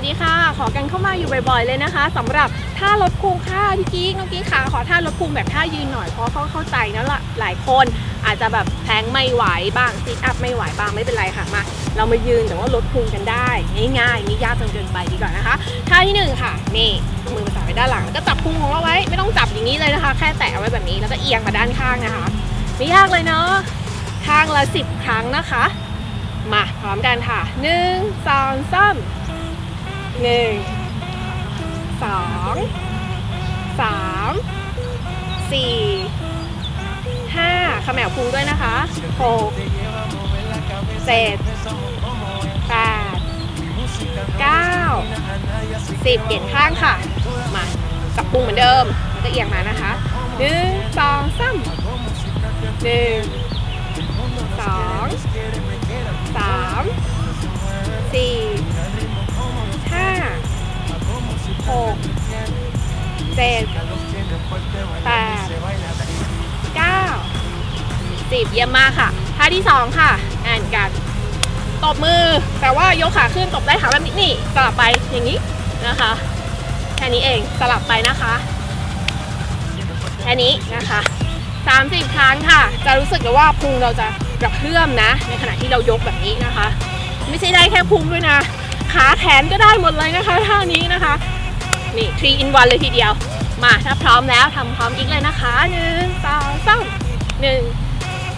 วัสดีค่ะ ขอกันเข้ามาอยู่บ่อยๆเลยนะคะสำหรับท่าลดพุงค่ะพี่กิ๊กน้องกิ๊กค่ะ ขอท่าลดพุงแบบท่ายืนหน่อยเพราะเขาเข้าใจนะละหลายคนอาจจะแบบแพงไม่ไหวบ้างซิทอัพไม่ไหวบ้างไม่เป็นไรค่ะมาเรามายืนแต่ว่าลดพุงกันได้ ง่ายๆไม่ยากจนเกินไปดีกว่านะคะท่าที่หนึ่งค่ะนี่มือมาจับไว้ด้านหลังแล้วก็จับพุงของเราไว้ไม่ต้องจับอย่างนี้เลยนะคะ แค่แตะเอาไว้แบบนี้แล้วก็เอียงมาด้านข้างนะคะ ไม่ยากเลยเนาะข้างละสิบครั้งนะคะ มาพร้อมกันค่ะหนึ่งสองสาม หนึ่งสองสามสี่ห้าขมแมวพุงด้วยนะคะหกเจ็ดแปดเก้าสิบเปลี่ยนข้างค่ะ มาจับพุงเหมือนเดิมแล้วก็เอียงมานะคะหนึ่งสองสามหนึ่งสองสาม บเยี่ยมมากค่ะท่าที่สองค่ะอ่านกันตบมือแต่ว่ายกขาขึ้นตบได้ขาแบบนี้นี่สลับไปอย่างนี้นะคะแค่นี้เองสลับไปนะคะแค่นี้นะคะ 30 ครั้งค่ะ จะรู้สึกเลยว่าพุงเราจะกระเพื่อมนะ ในขณะที่เรายกแบบนี้นะคะ ไม่ใช่ได้แค่พุงด้วยนะ ขาแขนก็ได้หมดเลยนะคะท่านี้นะคะนี่3 in 1เลยทีเดียว มาถ้าพร้อมแล้วทำพร้อมกิ๊กเลยนะคะหนึ่งสองสามหนึ่ง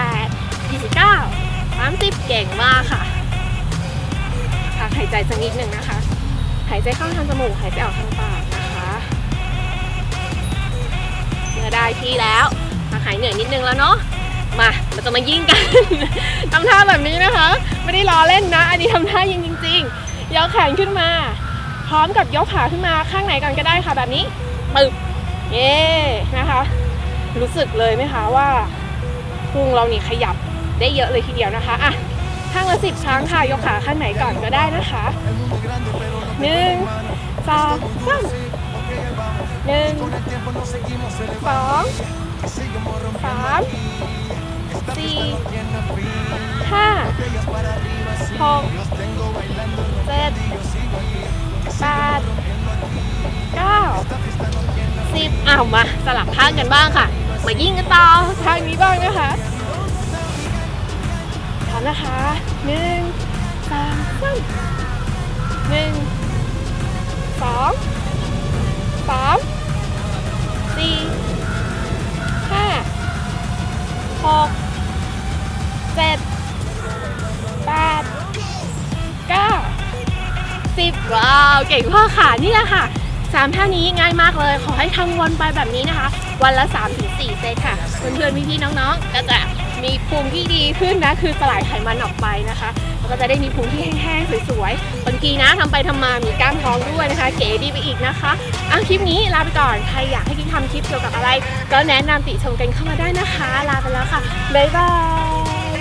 ดามสิบเก่งมากค่ะพักหายใจสักนิดหนึ่งนะคะ หายใจเข้าทางจมูก หายใจออกทางปากนะคะเมื่อได้ที่แล้วมาหายเหนื่อยนิดนึงแล้วเนาะ มา เราจะมายิงกัน ทำท่าแบบนี้นะคะ ไม่ได้ล้อเล่นนะ อันนี้ทำท่ายิงจริงๆยกแขนขึ้นมา พร้อมกับยกขาขึ้นมาข้างไหนก่อนก็ได้ค่ะแบบนี้ปึ๊บเย้นะคะ รู้สึกเลยไหมคะว่าพุงเรานี่ขยับ ได้เยอะเลยทีเดียวนะคะอะข้างละสิบครั้งค่ะยกขาข้างไหนก่อนก็ได้นะคะหนึ่งสองสามหนึ่งสองสามสี่ห้าหกเจ็ดแปดเก้าสิบอ้าวมาสลับข้างกันบ้างค่ะ มายิ่งกันต่อทางนี้บ้างนะคะ นะคะหนึ่งสองสามหนึ่งสองสามสี่ห้าหกเจ็ดแปดเก้าสิบว้าว เก่งมากค่ะนี่แหละค่ะสามท่านี้ง่ายมากเลย ขอให้ทำวนไปแบบนี้นะคะ วันละ3-4เซตค่ะ เพื่อนๆพี่ๆน้องๆก็จะ มีภูมิที่ดีขึ้นนะ คือสลายไขมันออกไปนะคะแล้วก็จะได้มีภูมิที่แห้งๆสวยๆบางทีนะทำไปทำมามีกล้ามท้องด้วยนะคะ เก๋ดีไปอีกนะคะอะคลิปนี้ลาไปก่อนใครอยากให้กิ๊กทำคลิปเกี่ยวกับอะไร ก็แนะนำติชมกันเข้ามาได้นะคะ ลาไปแล้วค่ะบ๊ายบาย